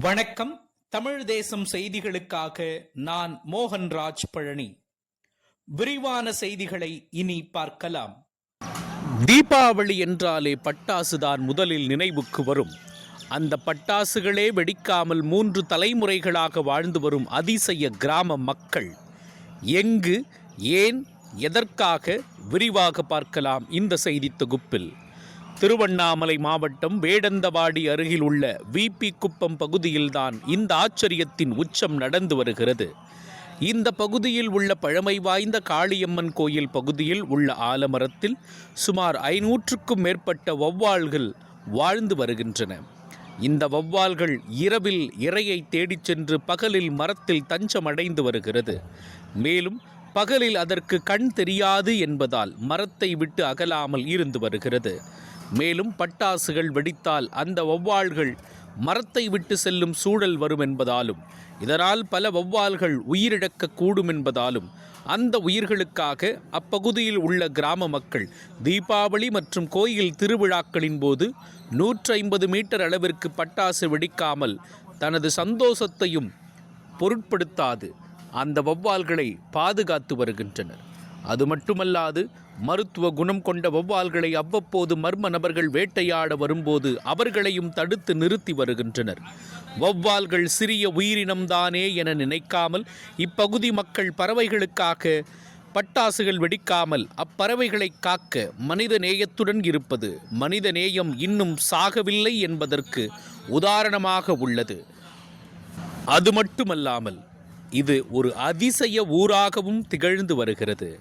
வணக்கம். தமிழ் தேசம் செய்திகளுக்காக நான் மோகன்ராஜ் பழனி விரிவான செய்திகளை இனி பார்க்கலாம். தீபாவளி என்றாலே பட்டாசுதான் முதலில் நினைவுக்கு வரும். அந்த பட்டாசுகளே வெடிக்காமல் மூன்று தலைமுறைகளாக வாழ்ந்து வரும் அதிசய கிராம மக்கள். எங்கு ஏன் எதற்காக விரிவாக பார்க்கலாம் இந்த செய்தி தொகுப்பில். திருவண்ணாமலை மாவட்டம் வேடந்தவாடி அருகில் உள்ள விபி குப்பம் பகுதியில்தான் இந்த ஆச்சரியத்தின் உச்சம் நடந்து வருகிறது. இந்த பகுதியில் உள்ள பழமை வாய்ந்த காளியம்மன் கோயில் பகுதியில் உள்ள ஆலமரத்தில் சுமார் ஐநூற்றுக்கும் மேற்பட்ட வௌவால்கள் வாழ்ந்து வருகின்றன. இந்த வௌவால்கள் இரவில் இரையை தேடிச் சென்று பகலில் மரத்தில் தஞ்சமடைந்து வருகிறது. மேலும் பகலில் அதற்கு கண் தெரியாது என்பதால் மரத்தை விட்டு அகலாமல் இருந்து வருகிறது. மேலும் பட்டாசுகள் வெடித்தால் அந்த வௌவால்கள் மரத்தை விட்டு செல்லும் சூழல் வரும் என்பதாலும் இதனால் பல வௌவால்கள் உயிரிழக்கக்கூடும் என்பதாலும் அந்த உயிர்களுக்காக அப்பகுதியில் உள்ள கிராம மக்கள் தீபாவளி மற்றும் கோயில் திருவிழாக்களின் போது நூற்றி ஐம்பது மீட்டர் அளவிற்கு பட்டாசு வெடிக்காமல் தனது சந்தோஷத்தையும் பொருட்படுத்தாது. அந்த வௌவால்களை பாதுகாத்து வருகின்றனர். அது மட்டுமல்லாது மருத்துவ குணம் கொண்ட வௌவால்களை அவ்வப்போது மர்ம நபர்கள் வேட்டையாட வரும்போது அவர்களையும் தடுத்து நிறுத்தி வருகின்றனர். வௌவால்கள் சிறிய உயிரினம்தானே என நினைக்காமல் இப்பகுதி மக்கள் பறவைகளுக்காக பட்டாசுகள் வெடிக்காமல் அப்பறவைகளை காக்க மனித நேயத்துடன் இருப்பது மனித நேயம் இன்னும் சாகவில்லை என்பதற்கு உதாரணமாக உள்ளது. அது மட்டுமல்லாமல் இது ஒரு அதிசய ஊராகவும் திகழ்ந்து வருகிறது.